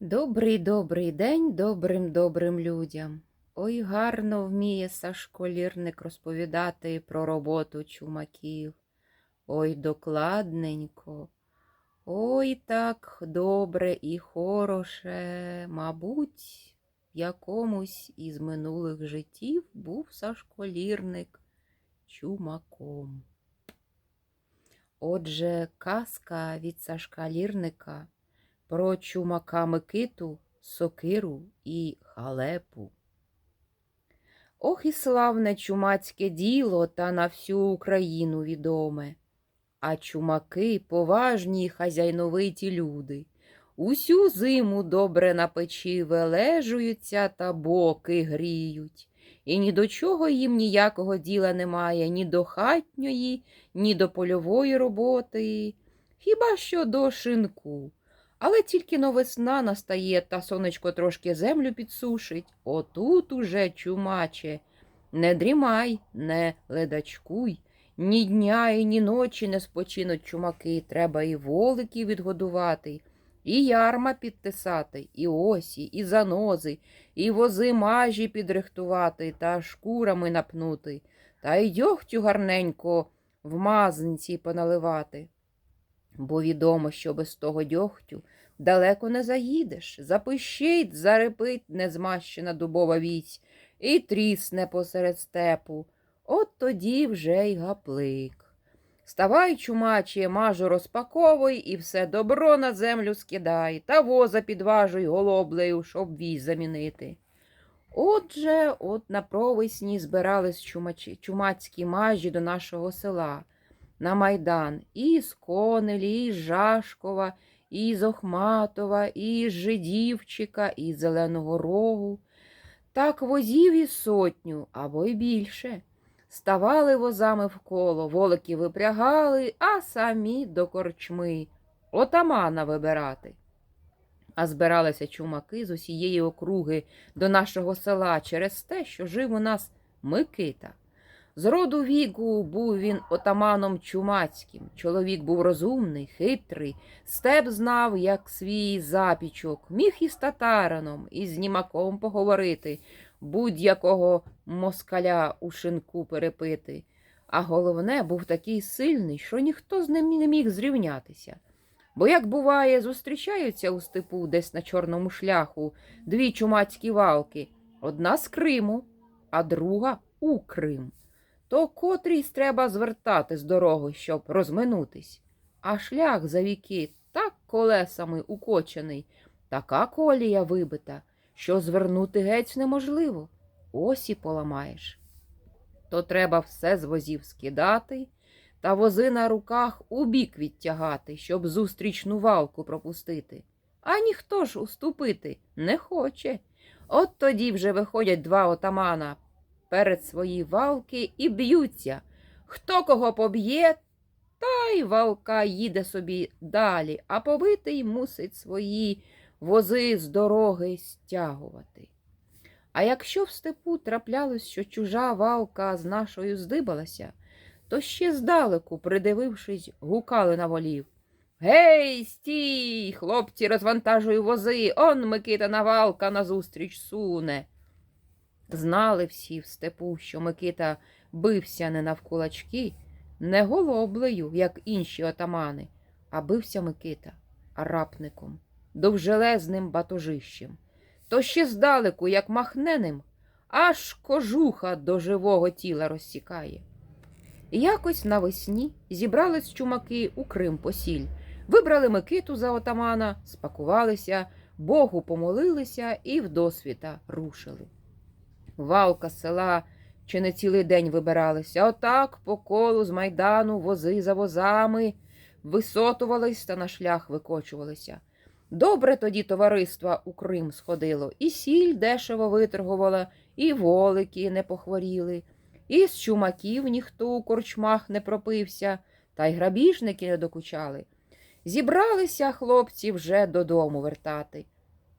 Добрий добрий день добрим добрим людям. Ой, гарно вміє Сашко Лірник розповідати про роботу чумаків. Ой, докладненько. Ой, так добре і хороше. Мабуть, в якомусь із минулих життів був Сашко Лірник чумаком. Отже, казка від Сашка Лірника про чумака Микиту, сокиру і халепу. Ох і славне чумацьке діло та на всю Україну відоме. А чумаки поважні хазяйновиті люди. Усю зиму добре на печі вележуються та боки гріють. І ні до чого їм ніякого діла немає, ні до хатньої, ні до польової роботи, хіба що до шинку. Але тільки но весна настає та сонечко трошки землю підсушить. Отут уже, чумаче, не дрімай, не ледачкуй. Ні дня і ні ночі не спочинуть чумаки. Треба і воликів відгодувати, і ярма підтисати, і осі, і занози, і вози мажі підрихтувати та шкурами напнути, та й дьогтю гарненько в мазанці поналивати. Бо відомо, що без того дьогтю далеко не заїдеш. Запищить, зарепить незмащена дубова вісь і трісне посеред степу. От тоді вже й гаплик. Ставай, чумаче, мажу розпаковуй і все добро на землю скидай, та воза підважуй голоблею, щоб віз замінити. Отже, от на провесні збирались чумачі, чумацькі мажі до нашого села на майдан і з Конелі, і з Жашкова, і з Охматова, і з Жидівчика, і з Зеленого Рогу. Так возів і сотню або й більше. Ставали возами вколо, волики випрягали, а самі до корчми отамана вибирати. А збиралися чумаки з усієї округи до нашого села через те, що жив у нас Микита. З роду віку був він отаманом чумацьким. Чоловік був розумний, хитрий, степ знав, як свій запічок, міг із татарином, і з німаком поговорити, будь-якого москаля у шинку перепити. А головне, був такий сильний, що ніхто з ним не міг зрівнятися. Бо, як буває, зустрічаються у степу десь на чорному шляху дві чумацькі валки, одна з Криму, а друга у Крим то котрійсь треба звертати з дороги, щоб розминутись. А шлях за віки так колесами укочений, така колія вибита, що звернути геть неможливо. Ось і поламаєш. То треба все з возів скидати та вози на руках у бік відтягати, щоб зустрічну валку пропустити. А ніхто ж уступити не хоче. От тоді вже виходять два отамана перед свої валки і б'ються. Хто кого поб'є, та й валка їде собі далі, а побитий мусить свої вози з дороги стягувати. А якщо в степу траплялось, що чужа валка з нашою здибалася, то ще здалеку, придивившись, гукали на волів. Гей, стій, хлопці, розвантажуй вози, он Микита валка назустріч суне. Знали всі в степу, що Микита бився не навкулачки, не голоблею, як інші отамани, а бився Микита рапником, довжелезним батожищем. То ще здалеку, як махненим, аж кожуха до живого тіла розсікає. Якось навесні зібрались чумаки у Крим посіль, вибрали Микиту за отамана, спакувалися, Богу помолилися і вдосвіта рушили. Валка села чи не цілий день вибиралися. Отак по колу з майдану вози за возами висотувались та на шлях викочувалися. Добре тоді товариства у Крим сходило, і сіль дешево виторгувала, і волики не похворіли, і з чумаків ніхто у корчмах не пропився, та й грабіжники не докучали. Зібралися хлопці вже додому вертати.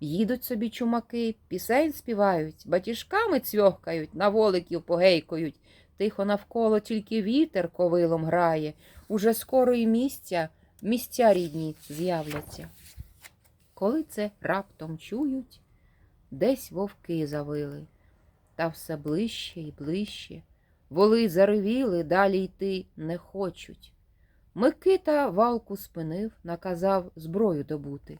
Їдуть собі чумаки, пісень співають, батіжками цьохкають, на воликів погейкають. Тихо навколо тільки вітер ковилом грає. Уже скоро і місця, місця рідні з'являться. Коли це раптом чують, десь вовки завили, та все ближче і ближче. Воли заревіли, далі йти не хочуть. Микита валку спинив, наказав зброю добути.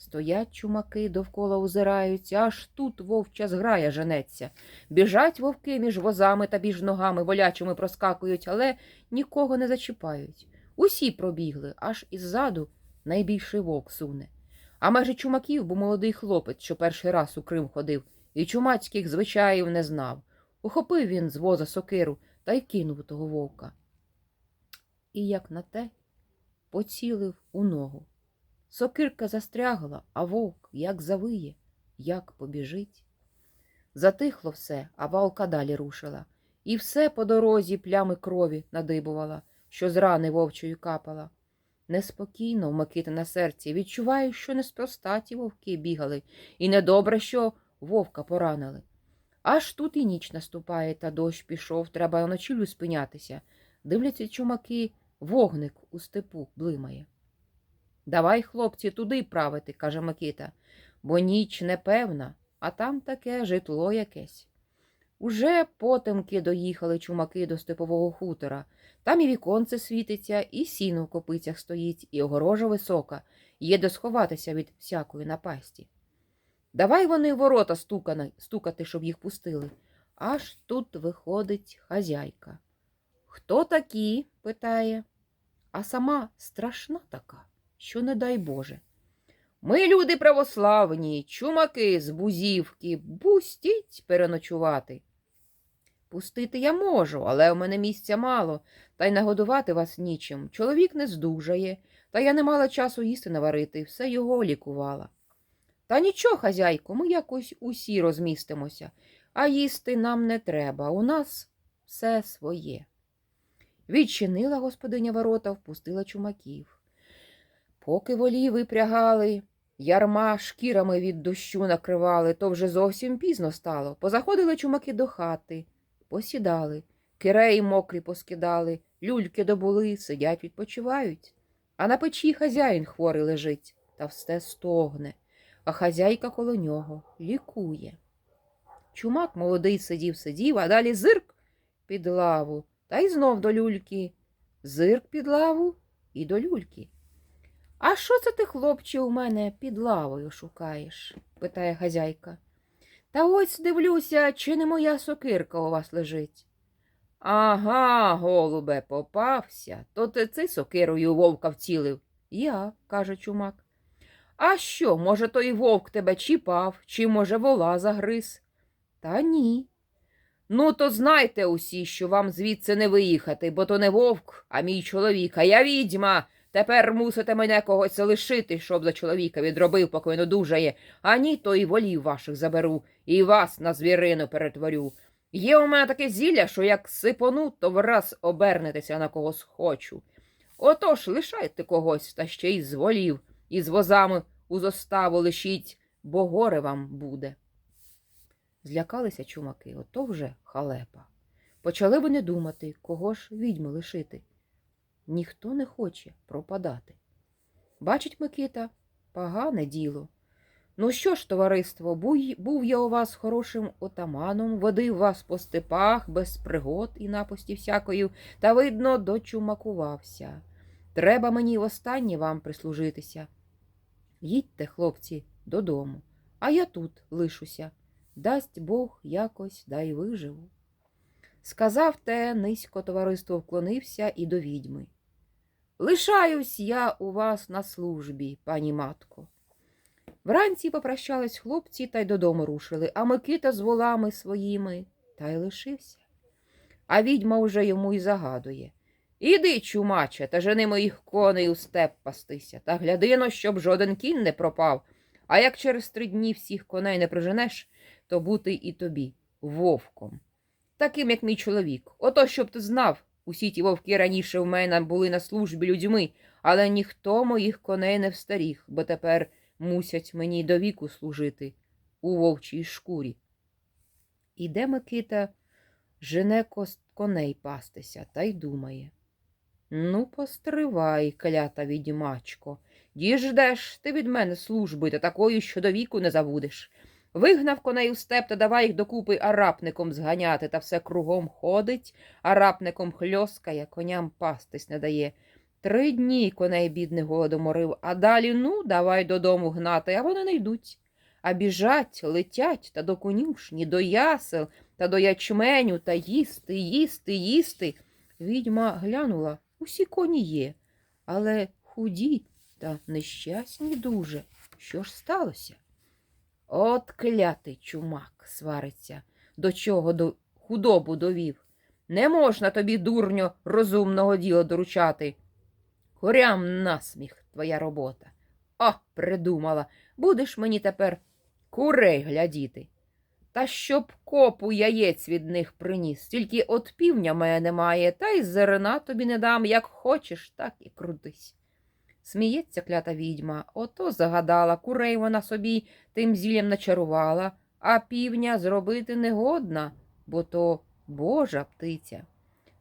Стоять чумаки, довкола озираються, аж тут вовча зграя женеться. Біжать вовки між возами та біж ногами волячими проскакують, але нікого не зачіпають. Усі пробігли, аж іззаду найбільший вовк суне. А майже чумаків, бо молодий хлопець, що перший раз у Крим ходив, і чумацьких звичаїв не знав. Ухопив він з воза сокиру та й кинув того вовка. І як на те, поцілив у ногу. Сокирка застрягла, а вовк як завиє, як побіжить. Затихло все, а валка далі рушила, і все по дорозі плями крові надибувала, що з рани вовчої капала. Неспокійно в Микити на серці відчуваю, що неспроста ті вовки бігали, і недобре, що вовка поранили. Аж тут і ніч наступає, та дощ пішов, треба на ночівлю спинятися. Дивляться чумаки, вогник у степу блимає. Давай, хлопці, туди правити, каже Микита, бо ніч непевна, а там таке житло якесь. Уже потемки доїхали чумаки до степового хутора. Там і віконце світиться, і сіно в копицях стоїть, і огорожа висока, є де сховатися від всякої напасті. Давай вони ворота стукани, стукати, щоб їх пустили. Аж тут виходить хазяйка. Хто такі? питає, а сама страшна така, що не дай Боже. Ми люди православні, чумаки з бузівки, пустіть переночувати. Пустити я можу, але у мене місця мало, та й нагодувати вас нічим. Чоловік не здужає, та я не мала часу їсти наварити, все його лікувала. Та нічого, хазяйко, ми якось усі розмістимося, а їсти нам не треба, у нас все своє. Відчинила господиня ворота, впустила чумаків. Поки волі випрягали, ярма шкірами від дощу накривали, то вже зовсім пізно стало. Позаходили чумаки до хати, посідали, киреї мокрі поскидали, люльки добули, сидять, відпочивають. А на печі хазяїн хворий лежить, та все стогне, а хазяйка коло нього лікує. Чумак молодий сидів, сидів, а далі зирк під лаву, та й знов до люльки. Зирк під лаву і до люльки. А що це ти, хлопче, у мене під лавою шукаєш? питає хазяйка. Та ось дивлюся, чи не моя сокирка у вас лежить. Ага, голубе, попався. То ти ци сокирою вовка вцілив. Я, каже чумак. А що, може, той вовк тебе чіпав, чи, може, вола загриз? Та ні. Ну, то знайте усі, що вам звідси не виїхати, бо то не вовк, а мій чоловік, а я відьма. Тепер мусите мене когось лишити, щоб за чоловіка відробив, поки він одужає, а ні, то і волів ваших заберу, і вас на звірину перетворю. Є у мене таке зілля, що як сипону, то враз обернетеся на когось хочу. Отож лишайте когось, та ще й з волів, і з возами у зоставу лишіть, бо горе вам буде. Злякалися чумаки, ото вже халепа. Почали вони думати, кого ж відьми лишити. Ніхто не хоче пропадати. Бачить Микита, погане діло. Ну що ж, товариство, був я у вас хорошим отаманом, водив вас по степах без пригод і напасті всякої, та, видно, дочумакувався. Треба мені востаннє вам прислужитися. Їдьте, хлопці, додому, а я тут лишуся. Дасть Бог якось дай виживу. Сказав те, низько товариство вклонився і до відьми. Лишаюсь я у вас на службі, пані матко. Вранці попрощались хлопці та й додому рушили, а Микита з волами своїми та й лишився. А відьма вже йому й загадує. Іди, чумаче, та жени моїх коней у степ пастися, та глядино, щоб жоден кінь не пропав. А як через три дні всіх коней не проженеш, то бути і тобі вовком. Таким, як мій чоловік. Ото, щоб ти знав, усі ті вовки раніше в мене були на службі людьми, але ніхто моїх коней не встаріг, бо тепер мусять мені до віку служити у вовчій шкурі. Іде Микита, жене кос- коней пастися та й думає. Ну, постривай, клята відьмачко, Діждеш ти від мене служби та такої, що до віку не забудеш. Вигнав коней у степ та давай їх докупи арапником зганяти, та все кругом ходить, арапником хльоскає, коням пастись не дає. Три дні коней бідний голодом морив, а далі ну давай додому гнати, а вони не йдуть. А біжать, летять та до конюшні, до ясел та до ячменю та їсти, їсти, їсти. Відьма глянула, усі коні є, але худі та нещасні дуже. Що ж сталося? От клятий чумак свариться, до чого до худобу довів. Не можна тобі, дурньо, розумного діла доручати. Хорям насміх твоя робота. О, придумала, будеш мені тепер курей глядіти. Та щоб копу яєць від них приніс, тільки от півня мене немає, та й зерна тобі не дам, як хочеш, так і крутись. Сміється клята відьма, ото загадала, курей вона собі тим зіллям начарувала, а півня зробити негодна, бо то божа птиця.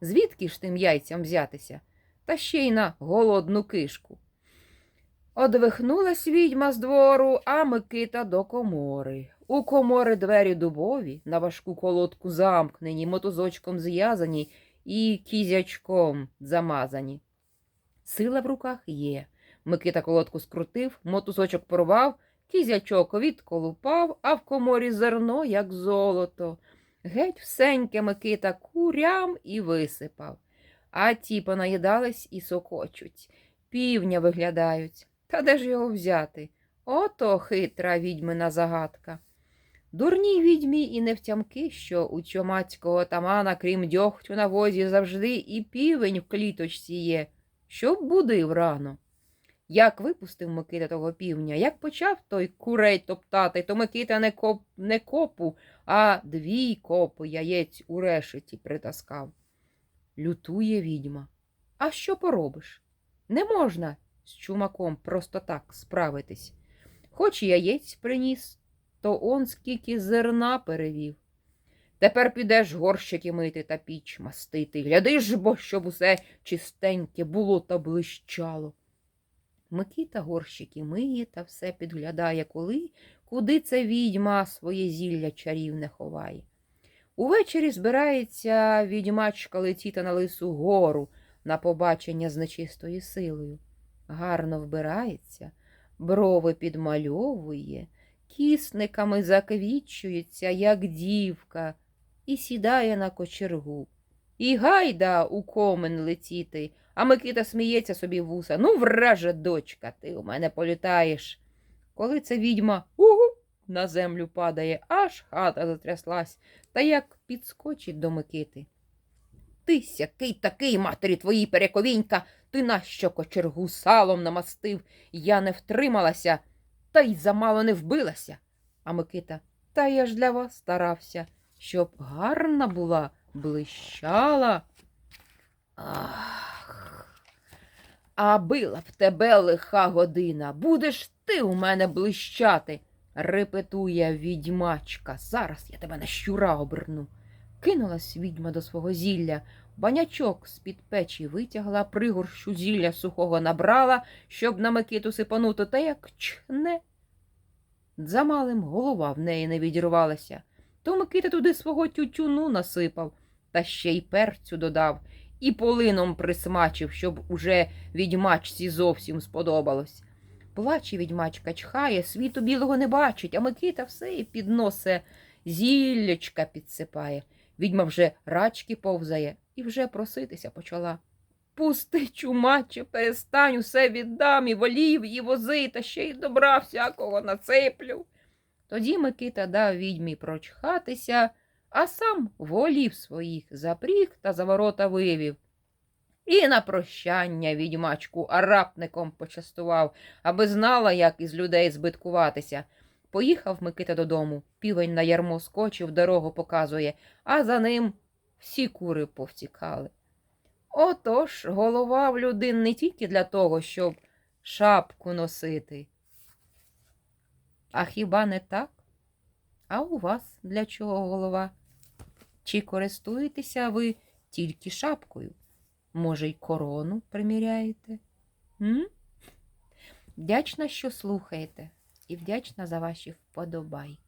Звідки ж тим яйцям взятися? Та ще й на голодну кишку. Одвихнулась відьма з двору, а Микита до комори. У комори двері дубові, на важку колодку замкнені, мотузочком зв'язані і кізячком замазані. Сила в руках є. Микита колодку скрутив, мотузочок порвав, кізячок відколупав, а в коморі зерно, як золото. Геть всеньке Микита курям і висипав. А ті понаїдались і сокочуть, півня виглядають. Та де ж його взяти? Ото хитра відьмина загадка. Дурній відьмі і не втямки, що у чомацького тамана, крім дьогтю на возі, завжди і півень в кліточці є, щоб будив рано. Як випустив Микита того півня, як почав той курей топтати, то Микита не, коп, не копу, а дві копи яєць у решеті притаскав. Лютує відьма. А що поробиш? Не можна з чумаком просто так справитись. Хоч яєць приніс, то он скільки зерна перевів. Тепер підеш горщики мити та піч мастити. Гляди ж бо, щоб усе чистеньке було та блищало. Микита горщики миє та все підглядає, коли, куди це відьма своє зілля чарівне ховає. Увечері збирається відьмачка летіти на лису гору на побачення з нечистою силою. Гарно вбирається, брови підмальовує, кісниками заквічується, як дівка, і сідає на кочергу. І гайда у комен летіти, а Микита сміється собі вуса. Ну, враже, дочка, ти у мене політаєш. Коли це відьма угу, на землю падає, аж хата затряслась, та як підскочить до Микити. Ти сякий такий, матері твоїй перековінька, ти нащо кочергу салом намастив? Я не втрималася, та й замало не вбилася. А Микита, та я ж для вас старався, щоб гарна була, блищала. Ах, а била б тебе лиха година, будеш ти у мене блищати, репетує відьмачка. Зараз я тебе на щура оберну. Кинулась відьма до свого зілля, банячок з-під печі витягла, пригорщу зілля сухого набрала, щоб на Микиту сипанути, та як чхне. Замалим голова в неї не відірвалася. То Микита туди свого тютюну насипав, та ще й перцю додав, і полином присмачив, щоб уже відьмачці зовсім сподобалось. Плаче відьмачка, чхає, світу білого не бачить, а Микита все під носе зіллячка підсипає. Відьма вже рачки повзає і вже проситися почала. Пусти, чумаче, перестань, усе віддам і волів, і вози, та ще й добра всякого нацеплю. Тоді Микита дав відьмі прочхатися, а сам волів своїх запріг та за ворота вивів. І на прощання відьмачку арапником почастував, аби знала, як із людей збиткуватися. Поїхав Микита додому, півень на ярмо скочив, дорогу показує, а за ним всі кури повтікали. Отож, голова в людин не тільки для того, щоб шапку носити. А хіба не так? А у вас для чого голова? Чи користуєтеся ви тільки шапкою? Може, й корону приміряєте? М? Вдячна, що слухаєте, і вдячна за ваші вподобайки.